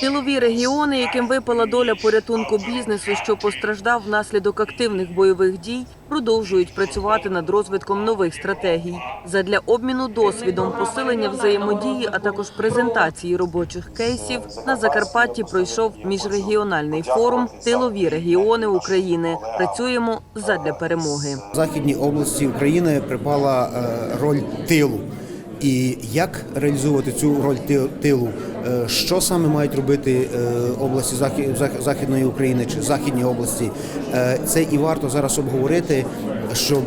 Тилові регіони, яким випала доля порятунку бізнесу, що постраждав внаслідок активних бойових дій, продовжують працювати над розвитком нових стратегій задля обміну досвідом, посилення взаємодії, а також презентації робочих кейсів. На Закарпатті пройшов міжрегіональний форум Тилові регіони України. Працюємо задля перемоги. В західній області України припала е, роль тилу. І як реалізовувати цю роль тилу? Е, Що саме мають робити е, області Захі- Західної України чи Західні області? Е, Це і варто зараз обговорити, щоб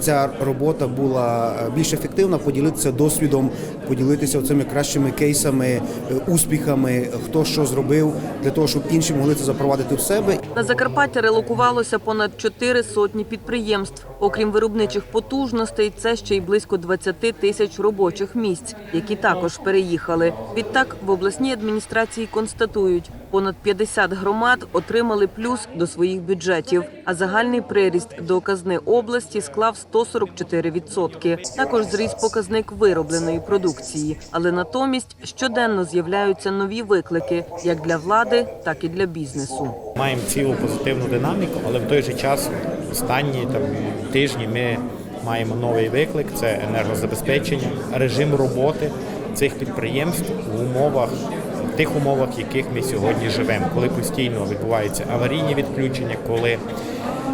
ця робота була більш ефективна, поділитися досвідом, поділитися цими кращими кейсами, успіхами, хто що зробив, для того, щоб інші могли це запровадити в себе На Закарпаття релокувалося понад чотири сотні підприємств. Окрім виробничих потужностей, це ще й близько 20 тисяч робочих місць, які також переїхали. Відтак в обласній адміністрації констатують, понад 50 громад отримали плюс до своїх бюджетів, а загальний приріст до казни області склав 144%. Також зріс показник виробленої продукції, але натомість щоденно з'являються нові виклики як для влади, так і для бізнесу. Маємо цілу позитивну динаміку, але в той же час останні там тижні ми маємо новий виклик це енергозабезпечення, режим роботи цих підприємств в умовах. Тих умовах, яких ми сьогодні живемо, коли постійно відбуваються аварійні відключення, коли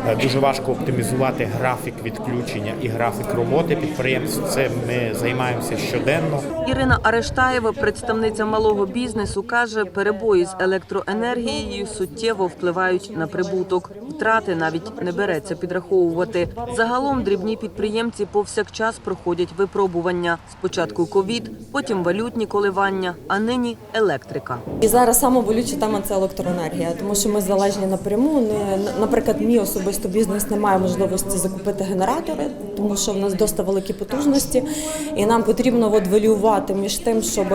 е, дуже важко оптимізувати графік відключення і графік роботи підприємств. Це ми займаємося щоденно. Ірина Арештаєва, представниця малого бізнесу, каже, перебої з електроенергією суттєво впливають на прибуток. Втрати навіть не береться підраховувати. Загалом дрібні підприємці повсякчас проходять випробування. Спочатку ковід, потім валютні коливання, а нині електрика. І зараз саме болюча тема це електроенергія, тому що ми залежні напряму. Не наприклад, мій особисто бізнес не має можливості закупити генератори, тому що в нас досить великі потужності, і нам потрібно от між тим, щоб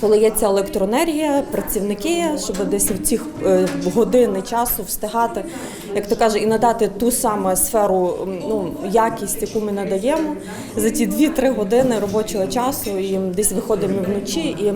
коли є ця електроенергія, працівники, щоб десь в ці е, години часу встигати, як то каже, і надати ту саму сферу ну, якість, яку ми надаємо за ті 2-3 години робочого часу, і десь виходимо вночі. І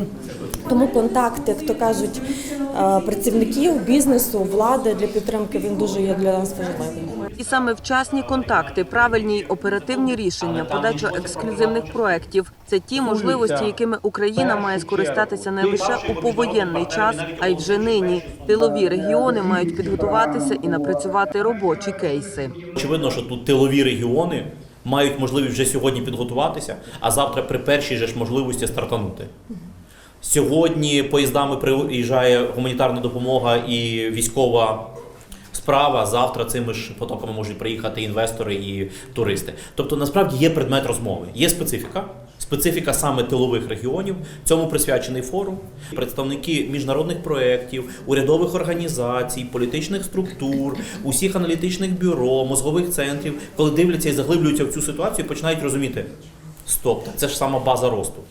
тому контакт, як то кажуть, е, працівників бізнесу, влади для підтримки він дуже є для нас важливим. І саме вчасні контакти, правильні й оперативні рішення, подача ексклюзивних проєктів – це ті можливості, якими Україна має скористатися не лише у повоєнний час, а й вже нині. Тилові регіони мають підготуватися і напрацювати робочі кейси. Очевидно, що тут тилові регіони мають можливість вже сьогодні підготуватися, а завтра при першій же ж можливості стартанути. Сьогодні поїздами приїжджає гуманітарна допомога і військова справа. Завтра цими ж потоками можуть приїхати інвестори і туристи. Тобто, насправді є предмет розмови, є специфіка. Специфіка саме тилових регіонів цьому присвячений форум. Представники міжнародних проєктів, урядових організацій, політичних структур, усіх аналітичних бюро, мозгових центрів, коли дивляться і заглиблюються в цю ситуацію, починають розуміти: стоп, це ж сама база росту.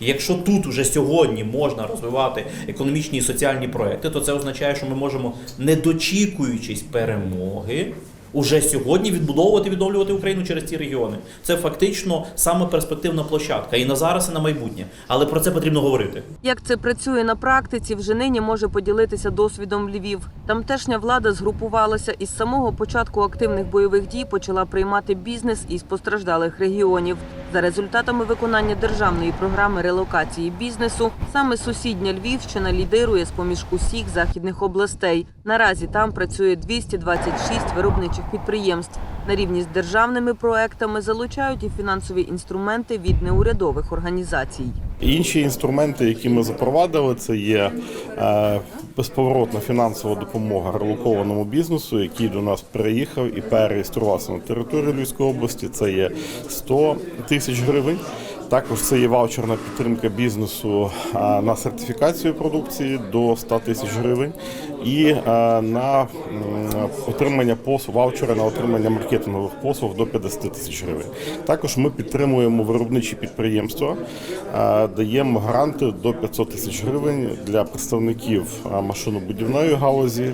І Якщо тут уже сьогодні можна розвивати економічні і соціальні проекти, то це означає, що ми можемо, не дочікуючись перемоги, уже сьогодні відбудовувати, відновлювати Україну через ці регіони. Це фактично саме перспективна площадка і на зараз, і на майбутнє. Але про це потрібно говорити. Як це працює на практиці, вже нині може поділитися досвідом Львів. Тамтешня влада згрупувалася і з самого початку активних бойових дій почала приймати бізнес із постраждалих регіонів. За результатами виконання державної програми релокації бізнесу, саме сусідня Львівщина лідирує з поміж усіх західних областей. Наразі там працює 226 виробничих підприємств. На рівні з державними проектами залучають і фінансові інструменти від неурядових організацій. Інші інструменти, які ми запровадили, це є е, безповоротна фінансова допомога релокованому бізнесу, який до нас приїхав і переєструвався на територію Львівської області. Це є 100 тисяч гривень. Також це є ваучерна підтримка бізнесу на сертифікацію продукції до 100 тисяч гривень і на отримання послуг, ваучери на отримання маркетингових послуг до 50 тисяч гривень. Також ми підтримуємо виробничі підприємства, даємо гранти до 500 тисяч гривень для представників машинобудівної галузі,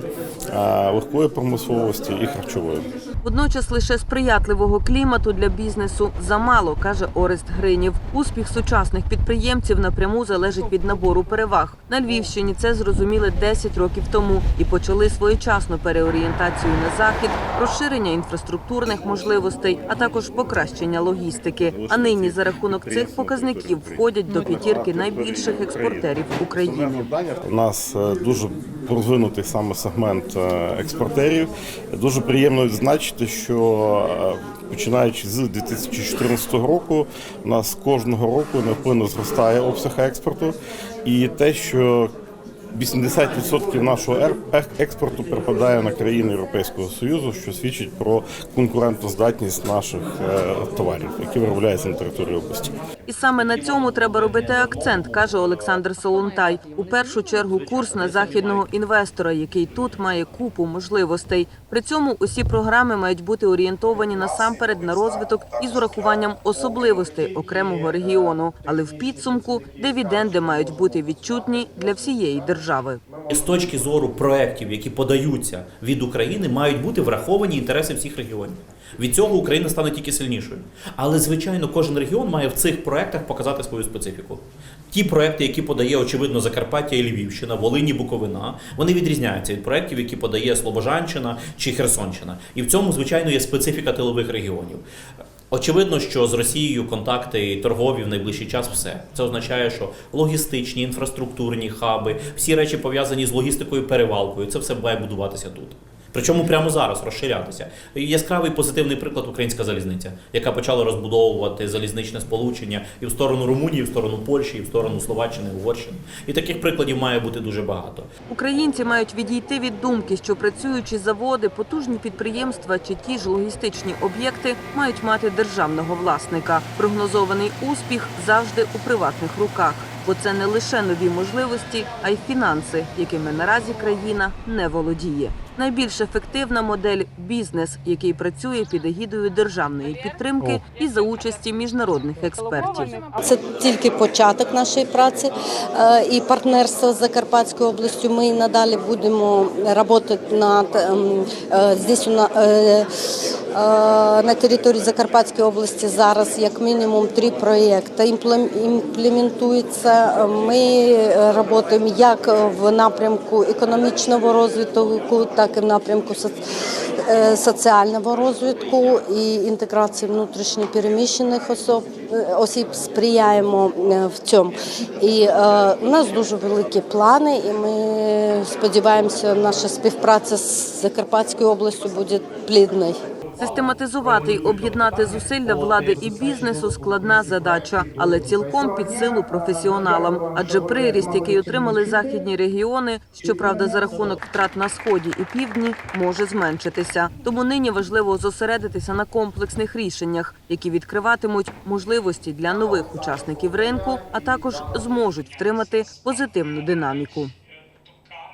легкої промисловості і харчової. Водночас лише сприятливого клімату для бізнесу замало, каже Орест Гринів. Успіх сучасних підприємців напряму залежить від набору переваг. На Львівщині це зрозуміли 10 років тому і почали своєчасну переорієнтацію на захід, розширення інфраструктурних можливостей, а також покращення логістики. А нині за рахунок цих показників входять до п'ятірки найбільших експортерів України. У нас е, дуже розвинутий саме сегмент е, експортерів. Дуже приємно відзначити, що е, починаючи з 2014 року, у нас кожного року невпинно зростає обсяг експорту, і те, що 80% нашого експорту припадає на країни Європейського Союзу, що свідчить про конкурентоздатність наших е, товарів, які виробляються на території області. І саме на цьому треба робити акцент, каже Олександр Солонтай. У першу чергу курс на західного інвестора, який тут має купу можливостей. При цьому усі програми мають бути орієнтовані насамперед на розвиток із урахуванням особливостей окремого регіону. Але в підсумку дивіденди мають бути відчутні для всієї держави. І з точки зору проєктів, які подаються від України, мають бути враховані інтереси всіх регіонів. Від цього Україна стане тільки сильнішою. Але, звичайно, кожен регіон має в цих проєктах показати свою специфіку. Ті проекти, які подає, очевидно, Закарпаття і Львівщина, Волині, Буковина, вони відрізняються від проєктів, які подає Слобожанщина чи Херсонщина. І в цьому, звичайно, є специфіка тилових регіонів. Очевидно, що з Росією контакти торгові в найближчий час все. Це означає, що логістичні, інфраструктурні хаби, всі речі пов'язані з логістикою, перевалкою, це все має будуватися тут. Причому прямо зараз розширятися. Яскравий позитивний приклад українська залізниця, яка почала розбудовувати залізничне сполучення і в сторону Румунії, і в сторону Польщі, і в сторону Словаччини, Угорщини. І таких прикладів має бути дуже багато. Українці мають відійти від думки, що працюючі заводи, потужні підприємства чи ті ж логістичні об'єкти мають мати державного власника. Прогнозований успіх завжди у приватних руках, бо це не лише нові можливості, а й фінанси, якими наразі країна не володіє. Найбільш ефективна модель бізнес, який працює під егідою державної підтримки і за участі міжнародних експертів. Це тільки початок нашої праці е, і партнерства з Закарпатською областю. Ми надалі будемо працювати над ем, е, на- е, на території Закарпатської області зараз як мінімум три проєкти імплем- імплементуються. Ми працюємо як в напрямку економічного розвитку, так і в напрямку е, соціального розвитку і інтеграції внутрішньо переміщених е, осіб сприяємо е, в цьому. І е, у нас дуже великі плани, і ми сподіваємося, наша співпраця з Закарпатською областю буде плідною. Систематизувати й об'єднати зусилля влади і бізнесу складна задача, але цілком під силу професіоналам. Адже приріст, який отримали західні регіони, щоправда, за рахунок втрат на сході і півдні, може зменшитися. Тому нині важливо зосередитися на комплексних рішеннях, які відкриватимуть можливості для нових учасників ринку, а також зможуть втримати позитивну динаміку.